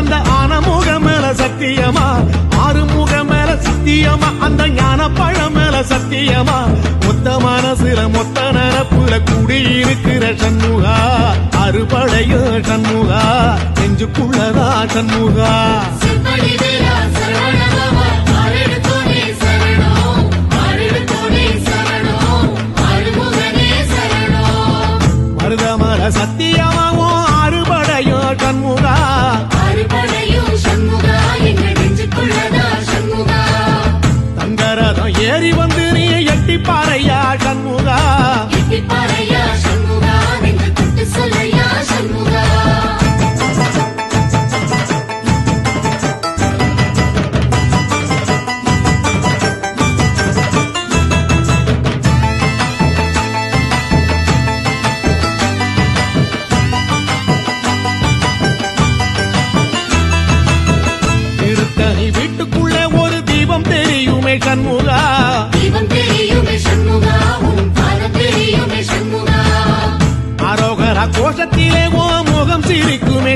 அந்த ஆன முக மேல சத்தியமா? ஆறு முக மேல சத்தியமா? அந்த ஞான பழம் மேல சத்தியமா? மொத்த மனசுல மொத்த நிரப்புல கூடியிருக்கிற சண்முகா. அறுபடைய சண்முகா. நெஞ்சுக்குள்ளதா சண்முகா. சத்தியமாவும் ஆறுபடையோ கண்முகா ஏறி வந்து நீ எட்டி பாரு.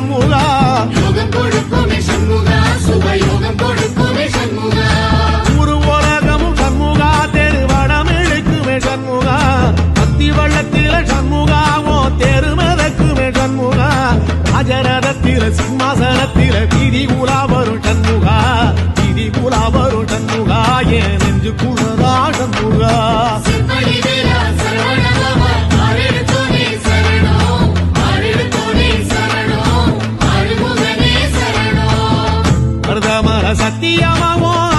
mular. அமிர்தமாக சத்தியமாவோ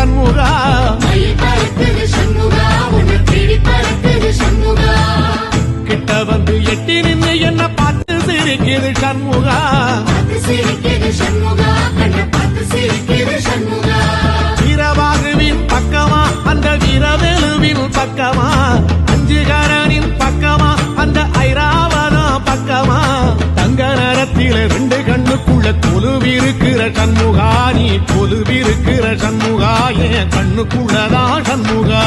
சண்முகா. கிட்ட வந்து எட்டி நின்று என்ன பார்த்து சிரிக்குது சண்முகா. கண்ணுக்குள்ள கொலுவிருக்கிற சண்முகா நீ கொலுவிருக்கிற சண்முகா என் கண்ணுக்குள்ளதான் சண்முகா.